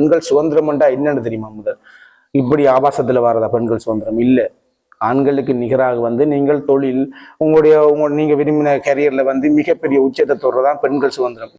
பெண்கள் சுதந்திரம்டா என்னன்னு தெரியுமா முதல்? இப்படி ஆபாசத்துல வரதா பெண்கள் சுதந்திரம்? இல்லை. ஆண்களுக்கு நிகராக வந்து நீங்கள் தொழில் உங்களுடைய உங்க நீங்க விரும்பின கரியர்ல வந்து மிகப்பெரிய உச்சத்தை தொடர்தான் பெண்கள் சுதந்திரம்.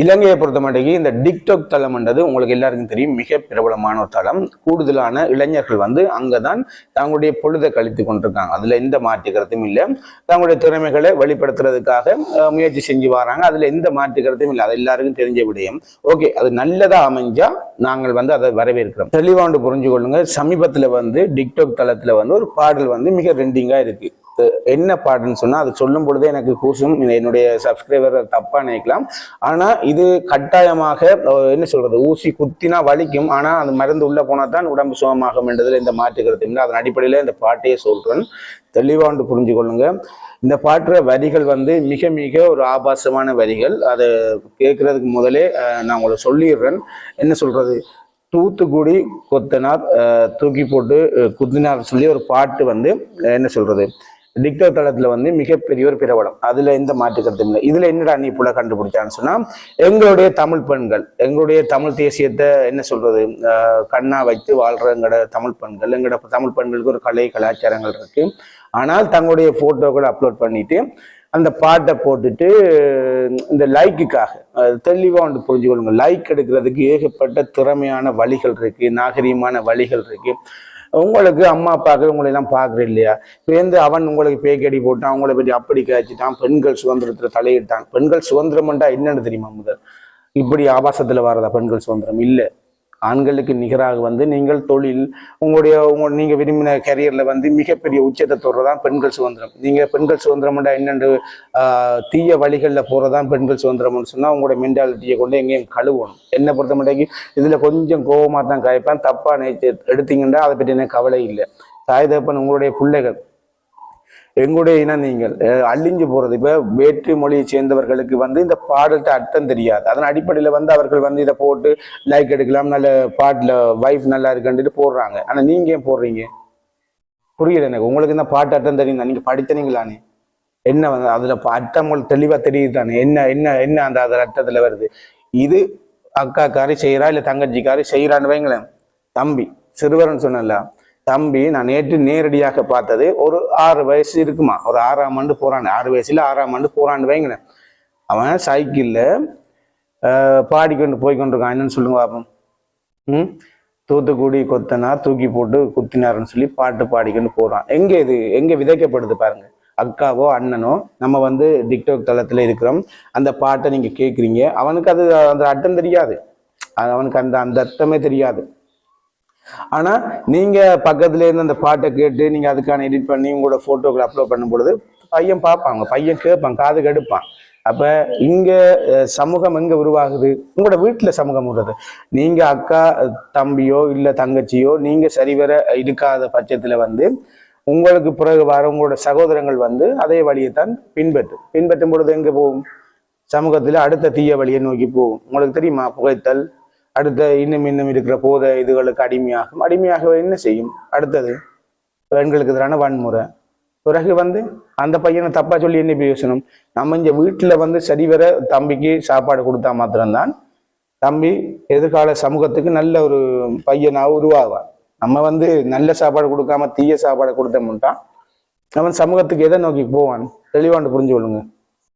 இலங்கையை பொறுத்த மட்டும் இந்த டிக்டாக் தளம்ன்றது உங்களுக்கு எல்லாருக்கும் தெரியும் மிக பிரபலமான ஒரு தளம். கூடுதலான இளைஞர்கள் வந்து அங்கதான் தங்களுடைய பொழுதை கழித்து கொண்டிருக்காங்க. அதில் எந்த மாற்றுக்கிறதும் இல்லை. தங்களுடைய திறமைகளை வெளிப்படுத்துறதுக்காக முயற்சி செஞ்சு வராங்க. அதில் எந்த மாற்றுக்கிறதும் இல்லை. அது எல்லாருக்கும் தெரிஞ்ச விடயம். ஓகே அது நல்லதாக அமைஞ்சா நாங்கள் வந்து அதை வரவேற்கிறோம். தெளிவாண்டு புரிஞ்சு கொள்ளுங்க சமீபத்தில் வந்து டிக்டாக் தளத்தில் வந்து ஒரு பாடல் வந்து மிக ரெண்டிங்காக இருக்குது என்ன பாட்டுன்னு சொன்னால் அது சொல்லும் பொழுதே எனக்கு கூசும். என்னுடைய சப்ஸ்கிரைபர் தப்பாக நினைக்கலாம். ஆனால் இது கட்டாயமாக என்ன சொல்கிறது ஊசி குத்தினா வலிக்கும். ஆனால் அது மருந்து உள்ளே போனால் தான் உடம்பு சுகமாகும் என்றதில் இந்த மாற்று கருத்து இல்லை. அதன் அடிப்படையில் இந்த பாட்டையே சொல்கிறேன் தெளிவாண்டு புரிஞ்சு கொள்ளுங்க. இந்த பாட்டுற வரிகள் வந்து மிக மிக ஒரு ஆபாசமான வரிகள். அதை கேட்கறதுக்கு முதலே நான் உங்களை சொல்லிடுறேன். என்ன சொல்கிறது தூத்துக்குடி கொத்தனார் தூக்கி போட்டு குத்தினார் சொல்லி ஒரு பாட்டு வந்து என்ன சொல்கிறது டிக்டோ தளத்துல வந்து மிகப்பெரிய ஒரு பிரபலம். அதுல எந்த மாற்று கருத்தும் இல்லை. இதுல என்னடா நீ புல கண்டுபிடிச்சான்னு சொன்னா எங்களுடைய தமிழ் பெண்கள் எங்களுடைய தமிழ் தேசியத்தை என்ன சொல்றது கண்ணா வைத்து வாழ்ற எங்களோட தமிழ் பெண்கள் எங்களோட தமிழ் பெண்களுக்கு ஒரு கலை கலாச்சாரங்கள் இருக்கு. ஆனால் தங்களுடைய போட்டோக்களை அப்லோட் பண்ணிட்டு அந்த பாட்டை போட்டுட்டு இந்த லைக்குக்காக தெளிவாக ஒன்று புரிஞ்சுக்கொள்ளுங்க. லைக் எடுக்கிறதுக்கு ஏகப்பட்ட திறமையான வழிகள் இருக்கு நாகரீகமான வழிகள் இருக்குது உங்களுக்கு அம்மா அப்பாக்கள் உங்களை எல்லாம் பார்க்குற இல்லையா? பேருந்து அவன் உங்களுக்கு பேக்கடி போட்டான் அவங்கள பற்றி அப்படி காய்ச்சிட்டான் பெண்கள் சுதந்திரத்தில் தலையிட்டான். பெண்கள் சுதந்திரம்ன்றா என்னன்னு தெரியுமா முதல்? இப்படி ஆபாசத்தில் வரதா பெண்கள் சுதந்திரம்? இல்லை. ஆண்களுக்கு நிகராக வந்து நீங்கள் தொழில் உங்களுடைய உங்க நீங்கள் விரும்பின கரியரில் வந்து மிகப்பெரிய உச்சத்தை தொடுறதான் பெண்கள் சுதந்திரம். நீங்கள் பெண்கள் சுதந்திரம்டா என்னென்று தீய வழிகளில் போகிறதான் பெண்கள் சுதந்திரம்னு சொன்னால் உங்களோட மென்டாலிட்டியை கொண்டு எங்கேயும் கழுவணும். என்னை பொறுத்த மட்டும் இதில் கொஞ்சம் கோபமாக தான் காய்ப்பேன். தப்பாக நினைச்சு எடுத்தீங்கன்னா அதை பற்றி எனக்கு கவலை இல்லை. தாய் தகப்பன் உங்களுடைய பிள்ளைகள் எங்களுடைய இனம் நீங்கள் அழிஞ்சு போகிறது இப்போ வேற்று மொழியை சேர்ந்தவர்களுக்கு வந்து இந்த பாடல்கிட்ட அர்த்தம் தெரியாது. அதன் அடிப்படையில் வந்து அவர்கள் வந்து இதை போட்டு லைக் எடுக்கலாம் நல்ல பாட்டில் வைஃப் நல்லா இருக்குன்ட்டு போடுறாங்க. ஆனால் நீங்கள் ஏன் போடுறீங்க? புரியல எனக்கு. உங்களுக்கு இந்த பாட்டு அர்த்தம் தெரியும் நீங்கள் படித்தனீங்களானே? என்ன வந்து அதில் ப- அர்த்தம் உங்களுக்கு தெரியுது தானே என்ன என்ன என்ன அந்த அதில் அர்த்தத்தில் வருது? இது அக்காக்காரி செய்கிறா இல்லை தங்கச்சிக்காரி செய்கிறான்னு வைங்களேன். தம்பி சிறுவரன் சொன்னல தம்பி நான் நேற்று நேரடியாக பார்த்தது. ஒரு ஆறு வயசு இருக்குமா? ஒரு ஆறாம் ஆண்டு போறான் ஆறு வயசுல ஆறாம் ஆண்டு போறான்னு வைங்கினேன் அவன் சைக்கிள்ல பாடிக்கொண்டு போய் கொண்டிருக்கான் என்னன்னு சொல்லுங்க பாப்போம். ம்? தூத்துக்குடி கொத்தனார் தூக்கி போட்டு குத்தினார்னு சொல்லி பாட்டு பாடிக்கொண்டு போறான். எங்க இது? எங்க விதைக்கப்படுது பாருங்க. அக்காவோ அண்ணனோ நம்ம வந்து டிக்டாக் தளத்துல இருக்கிறோம். அந்த பாட்டை நீங்க கேக்குறீங்க. அவனுக்கு அது அந்த அர்த்தம் தெரியாது. அது அவனுக்கு அந்த அந்த அர்த்தமே தெரியாது. ஆனா நீங்க பக்கத்துல இருந்து அந்த பாட்டை கேட்டு நீங்க அதுக்கான எடிட் பண்ணி உங்களோட போட்டோக்களை அப்லோட் பண்ணும் பொழுது பையன் பார்ப்பாங்க பையன் கேட்பான் காது கெடுப்பான். அப்ப இங்க சமூகம் எங்க உருவாகுது? உங்களோட வீட்டுல சமூகம் உருவாது நீங்க அக்கா தம்பியோ இல்லை தங்கச்சியோ நீங்க சரிவர இருக்காத பட்சத்துல வந்து உங்களுக்கு பிறகு வர உங்களோட சகோதரங்கள் வந்து அதே வழியைத்தான் பின்பற்றும். பின்பற்றும் பொழுது எங்க போகும்? சமூகத்துல அடுத்த தீய வழியை நோக்கி போகும். உங்களுக்கு தெரியுமா? புகைத்தல் அடுத்த இன்னும் இன்னும் இருக்கிற போதை இதுகளுக்கு அடிமையாகும். அடிமையாக என்ன செய்யும்? அடுத்தது பெண்களுக்கு எதிரான வன்முறை. பிறகு வந்து அந்த பையனை தப்பா சொல்லி என்ன பிரயோசனம் நம்ம இங்க வீட்டுல வந்து சரிவர தம்பிக்கு சாப்பாடு கொடுத்தா மாத்திரம்தான் தம்பி எதிர்கால சமூகத்துக்கு நல்ல ஒரு பையனா உருவாவான். நம்ம வந்து நல்ல சாப்பாடு கொடுக்காம தீய சாப்பாடு கொடுத்தோம்ட்டான் அவன் சமூகத்துக்கு எதை நோக்கி போவான்? தெளிவாண்டு புரிஞ்சு கொள்ளுங்க.